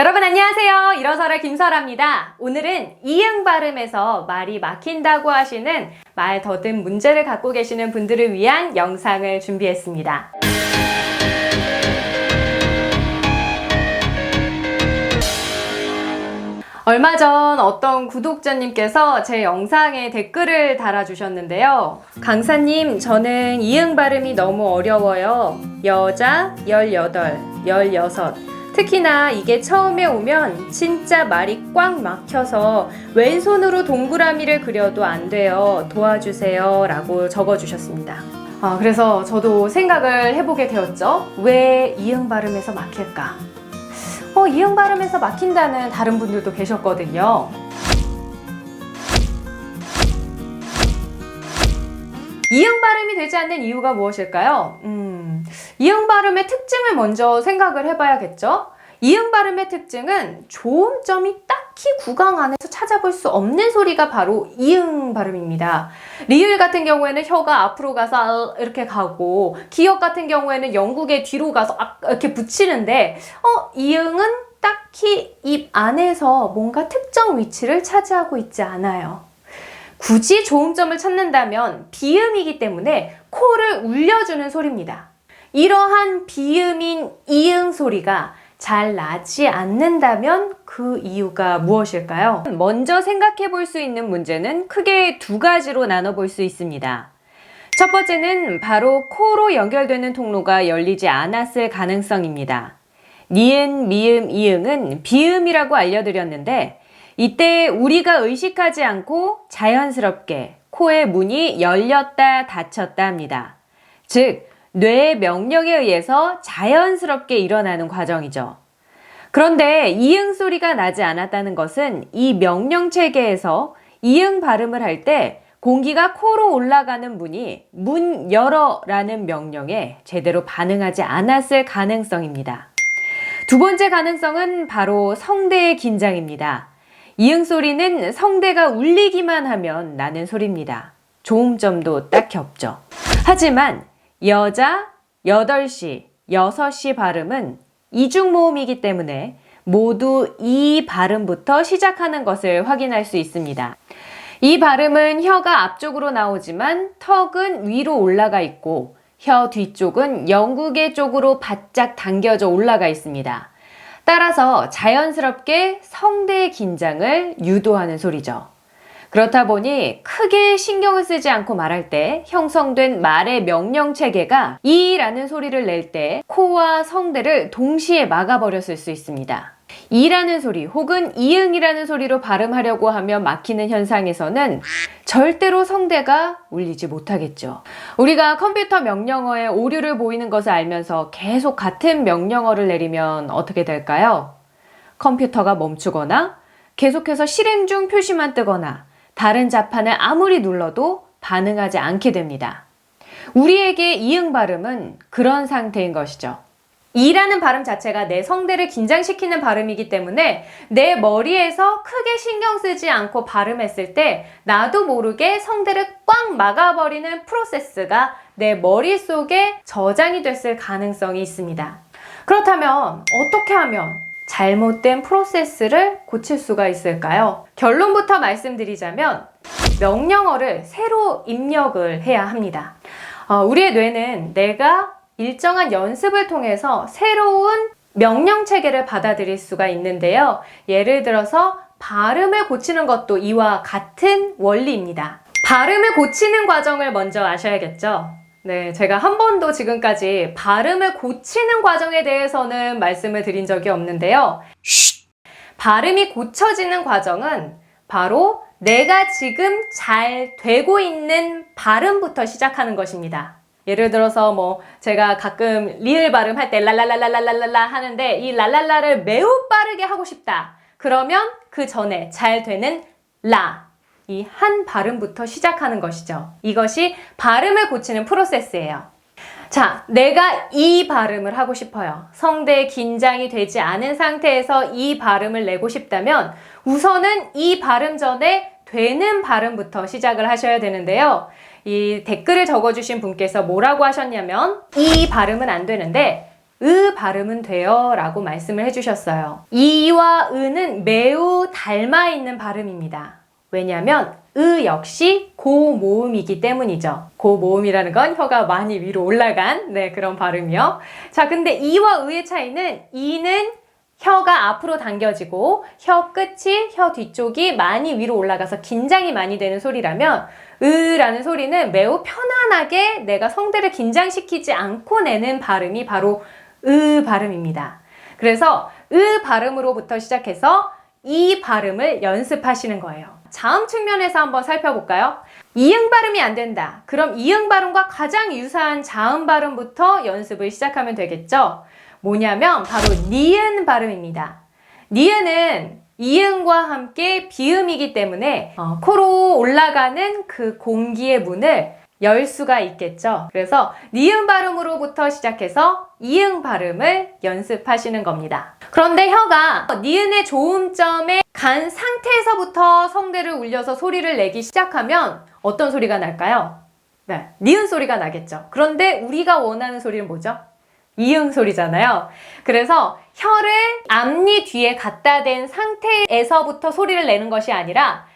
여러분 안녕하세요. 일어서라 김설아입니다. 오늘은 이응 발음에서 말이 막힌다고 하시는 말 더듬 문제를 갖고 계시는 분들을 위한 영상을 준비했습니다. 얼마 전 어떤 구독자님께서 제 영상에 댓글을 달아주셨는데요. 강사님, 저는 이응 발음이 너무 어려워요. 여자 18, 16. 특히나 이게 처음에 오면 진짜 말이 꽉 막혀서 왼손으로 동그라미를 그려도 안 돼요. 도와주세요. 라고 적어주셨습니다. 아, 그래서 저도 생각을 해보게 되었죠. 왜 이응 발음에서 막힐까? 어, 이응 발음에서 막힌다는 다른 분들도 계셨거든요. 이응 발음이 되지 않는 이유가 무엇일까요? 음, 이응 발음의 특징을 먼저 생각을 해봐야겠죠? 이응 발음의 특징은 조음점이 딱히 구강 안에서 찾아볼 수 없는 소리가 바로 이응 발음입니다. 리을 같은 경우에는 혀가 앞으로 가서 이렇게 가고 기역 같은 경우에는 영국의 뒤로 가서 아, 이렇게 붙이는데 어 이응은 딱히 입 안에서 뭔가 특정 위치를 차지하고 있지 않아요. 굳이 조음점을 찾는다면 비음이기 때문에 코를 울려주는 소리입니다. 이러한 비음인 이응 소리가 잘 나지 않는다면 그 이유가 무엇일까요? 먼저 생각해 볼 수 있는 문제는 크게 두 가지로 나눠 볼 수 있습니다. 첫 번째는 바로 코로 연결되는 통로가 열리지 않았을 가능성입니다. 니은, 미음, 이응은 비음이라고 알려드렸는데 이때 우리가 의식하지 않고 자연스럽게 코의 문이 열렸다 닫혔다 합니다. 즉, 뇌의 명령에 의해서 자연스럽게 일어나는 과정이죠. 그런데 이응 소리가 나지 않았다는 것은 이 명령 체계에서 이응 발음을 할 때 공기가 코로 올라가는 문이 문 열어라는 명령에 제대로 반응하지 않았을 가능성입니다. 두 번째 가능성은 바로 성대의 긴장입니다. 이응 소리는 성대가 울리기만 하면 나는 소리입니다. 조음점도 딱히 없죠. 하지만 여자 8시, 6시 발음은 이중 모음이기 때문에 모두 이 발음부터 시작하는 것을 확인할 수 있습니다. 이 발음은 혀가 앞쪽으로 나오지만 턱은 위로 올라가 있고 혀 뒤쪽은 영국의 쪽으로 바짝 당겨져 올라가 있습니다. 따라서 자연스럽게 성대의 긴장을 유도하는 소리죠. 그렇다 보니 크게 신경을 쓰지 않고 말할 때 형성된 말의 명령 체계가 이라는 소리를 낼 때 코와 성대를 동시에 막아버렸을 수 있습니다. 이라는 소리 혹은 이응이라는 소리로 발음하려고 하면 막히는 현상에서는 절대로 성대가 울리지 못하겠죠. 우리가 컴퓨터 명령어에 오류를 보이는 것을 알면서 계속 같은 명령어를 내리면 어떻게 될까요? 컴퓨터가 멈추거나 계속해서 실행 중 표시만 뜨거나 다른 자판을 아무리 눌러도 반응하지 않게 됩니다. 우리에게 이응 발음은 그런 상태인 것이죠. 이라는 발음 자체가 내 성대를 긴장시키는 발음이기 때문에 내 머리에서 크게 신경 쓰지 않고 발음했을 때 나도 모르게 성대를 꽉 막아버리는 프로세스가 내 머릿속에 저장이 됐을 가능성이 있습니다. 그렇다면 어떻게 하면 잘못된 프로세스를 고칠 수가 있을까요? 결론부터 말씀드리자면 명령어를 새로 입력을 해야 합니다. 어, 우리의 뇌는 내가 일정한 연습을 통해서 새로운 명령 체계를 받아들일 수가 있는데요. 예를 들어서 발음을 고치는 것도 이와 같은 원리입니다. 발음을 고치는 과정을 먼저 아셔야겠죠. 네, 제가 한 번도 지금까지 발음을 고치는 과정에 대해서는 말씀을 드린 적이 없는데요. 발음이 고쳐지는 과정은 바로 내가 지금 잘 되고 있는 발음부터 시작하는 것입니다. 예를 들어서 뭐 제가 가끔 리을 발음할 때 랄랄랄랄랄랄라 하는데 이 랄랄라를 매우 빠르게 하고 싶다. 그러면 그 전에 잘 되는 라. 이 한 발음부터 시작하는 것이죠. 이것이 발음을 고치는 프로세스예요. 자, 내가 이 발음을 하고 싶어요. 성대 긴장이 되지 않은 상태에서 이 발음을 내고 싶다면 우선은 이 발음 전에 되는 발음부터 시작을 하셔야 되는데요. 이 댓글을 적어주신 분께서 뭐라고 하셨냐면 이 발음은 안 되는데 으 발음은 돼요 라고 말씀을 해주셨어요. 이와 으는 매우 닮아 있는 발음입니다. 왜냐하면 으 역시 고모음이기 때문이죠. 고모음이라는 건 혀가 많이 위로 올라간 네, 그런 발음이요. 자, 근데 이와 으의 차이는 이는 혀가 앞으로 당겨지고 혀 끝이 혀 뒤쪽이 많이 위로 올라가서 긴장이 많이 되는 소리라면 으라는 소리는 매우 편안하게 내가 성대를 긴장시키지 않고 내는 발음이 바로 으 발음입니다. 그래서 으 발음으로부터 시작해서 이 발음을 연습하시는 거예요. 자음 측면에서 한번 살펴볼까요? 이응 발음이 안 된다. 그럼 이응 발음과 가장 유사한 자음 발음부터 연습을 시작하면 되겠죠? 뭐냐면 바로 니은 발음입니다. 니은은 이응과 함께 비음이기 때문에 어, 코로 올라가는 그 공기의 문을 열 수가 있겠죠. 그래서 니은 발음으로부터 시작해서 이응 발음을 연습하시는 겁니다. 그런데 혀가 니은의 조음점에 간 상태에서부터 성대를 울려서 소리를 내기 시작하면 어떤 소리가 날까요? 네, 니은 소리가 나겠죠. 그런데 우리가 원하는 소리는 뭐죠? 이응 소리잖아요. 그래서 혀를 앞니 뒤에 갖다 댄 상태에서부터 소리를 내는 것이 아니라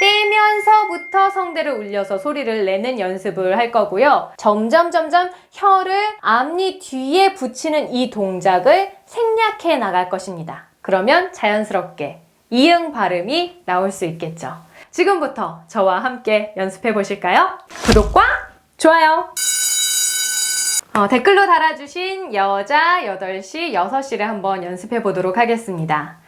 떼면서부터 성대를 울려서 소리를 내는 연습을 할 거고요. 점점 점점 혀를 앞니 뒤에 붙이는 이 동작을 생략해 나갈 것입니다. 그러면 자연스럽게 이응 발음이 나올 수 있겠죠. 지금부터 저와 함께 연습해 보실까요? 구독과 좋아요! 어, 댓글로 달아주신 여자 8시, 6시를 한번 연습해 보도록 하겠습니다.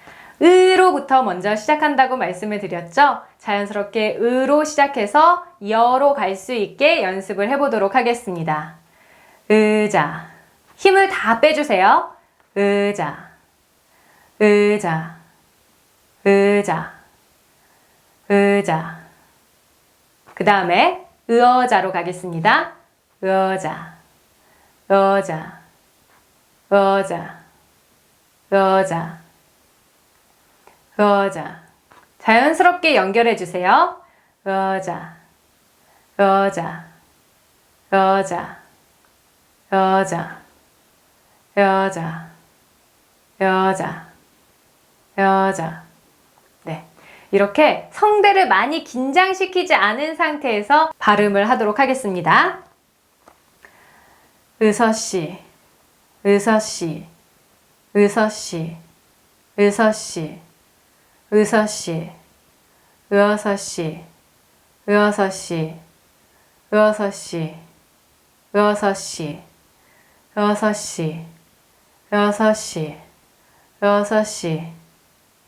으로부터 먼저 시작한다고 말씀을 드렸죠? 자연스럽게 으로 시작해서 여로 갈 수 있게 연습을 해보도록 하겠습니다. 의자. 힘을 다 빼주세요. 의자. 의자. 의자. 의자. 그 다음에 의어자로 가겠습니다. 의어자. 여자, 여자, 여자, 여자. 자연스럽게 연결해 주세요. 여자, 여자, 여자, 여자, 여자, 여자, 여자. 네. 이렇게 성대를 많이 긴장시키지 않은 상태에서 발음을 하도록 하겠습니다. 의서씨, 의서씨, 의서씨, 의서씨, 의어서씨, 의어서씨, 의어서씨, 의어서씨,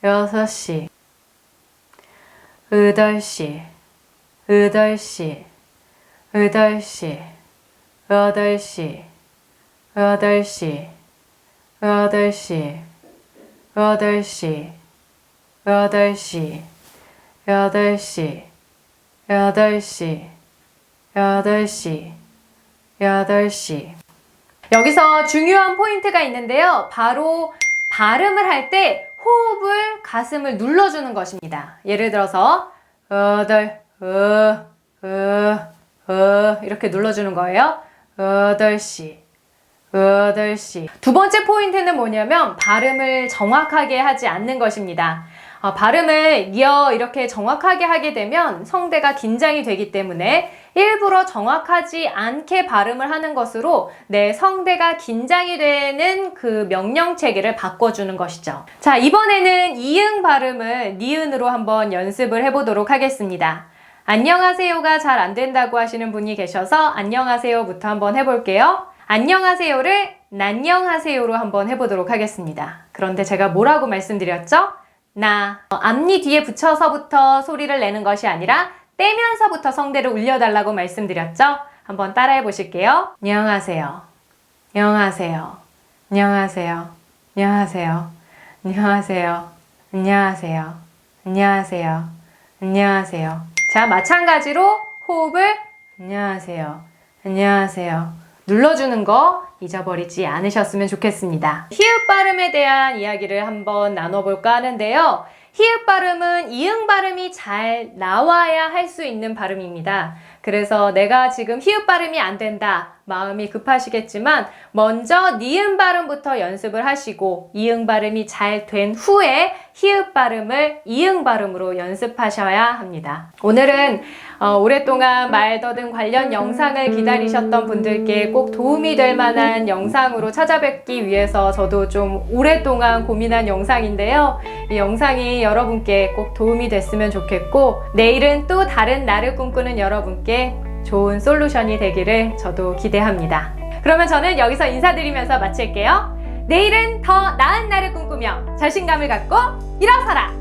의어서씨, 의덜씨, 의덜씨, 의덜씨, 여덟 시, 여덟 시, 여덟 시, 여덟 시, 여덟 시, 여덟 시, 여덟 시, 여덟 시, 여덟 시. 여기서 중요한 포인트가 있는데요. 바로 발음을 할 때 호흡을 가슴을 눌러주는 것입니다. 예를 들어서 여덟, 어, 어, 어 이렇게 눌러주는 거예요. 8시, 8시. 두 번째 포인트는 뭐냐면 발음을 정확하게 하지 않는 것입니다. 어, 발음을 이어 이렇게 정확하게 하게 되면 성대가 긴장이 되기 때문에 일부러 정확하지 않게 발음을 하는 것으로 내 성대가 긴장이 되는 그 명령 체계를 바꿔주는 것이죠. 자, 이번에는 이응 발음을 니은으로 한번 연습을 해보도록 하겠습니다. 안녕하세요가 잘 안 된다고 하시는 분이 계셔서 안녕하세요부터 한번 해볼게요. 안녕하세요를 난녕하세요로 한번 해보도록 하겠습니다. 그런데 제가 뭐라고 말씀드렸죠? 나 어, 앞니 뒤에 붙여서부터 소리를 내는 것이 아니라 떼면서부터 성대를 울려달라고 말씀드렸죠? 한번 따라해 보실게요. 안녕하세요. 안녕하세요. 안녕하세요. 안녕하세요. 안녕하세요. 안녕하세요. 안녕하세요. 안녕하세요. 자, 마찬가지로 호흡을 안녕하세요. 안녕하세요. 눌러주는 거 잊어버리지 않으셨으면 좋겠습니다. 히읗 발음에 대한 이야기를 한번 나눠볼까 하는데요. 히읗 발음은 이응 발음이 잘 나와야 할 수 있는 발음입니다. 그래서 내가 지금 히읗 발음이 안 된다. 마음이 급하시겠지만 먼저 니은 발음부터 연습을 하시고 이응 발음이 잘 된 후에 히읗 발음을 이응 발음으로 연습하셔야 합니다. 오늘은 어, 오랫동안 말더듬 관련 영상을 기다리셨던 분들께 꼭 도움이 될 만한 영상으로 찾아뵙기 위해서 저도 좀 오랫동안 고민한 영상인데요. 이 영상이 여러분께 꼭 도움이 됐으면 좋겠고 내일은 또 다른 나를 꿈꾸는 여러분께 좋은 솔루션이 되기를 저도 기대합니다. 그러면 저는 여기서 인사드리면서 마칠게요. 내일은 더 나은 나를 꿈꾸며 자신감을 갖고 일어서라!